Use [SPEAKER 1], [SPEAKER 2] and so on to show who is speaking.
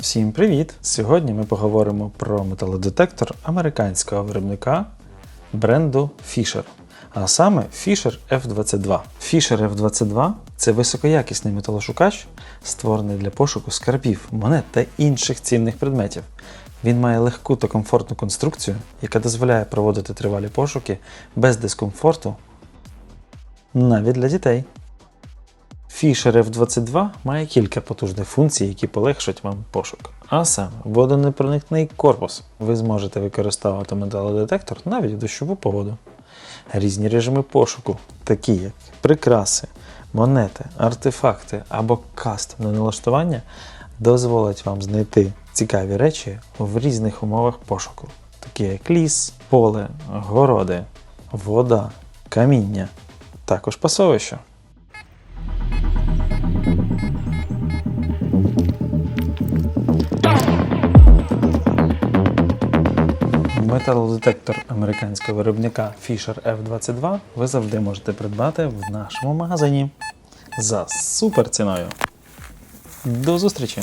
[SPEAKER 1] Всім привіт! Сьогодні ми поговоримо про металодетектор американського виробника бренду Fisher. А саме Fisher F22. Fisher F22 це високоякісний металошукач, створений для пошуку скарбів, монет та інших цінних предметів. Він має легку та комфортну конструкцію, яка дозволяє проводити тривалі пошуки без дискомфорту навіть для дітей. Fisher F22 має кілька потужних функцій, які полегшать вам пошук. А саме водонепроникний корпус. Ви зможете використовувати металодетектор навіть в дощову погоду. Різні режими пошуку, такі як прикраси, монети, артефакти або кастомне налаштування, дозволять вам знайти цікаві речі в різних умовах пошуку, такі як ліс, поле, городи, вода, каміння, також пасовище. Металодетектор американського виробника Fisher F22 ви завжди можете придбати в нашому магазині за супер ціною. До зустрічі!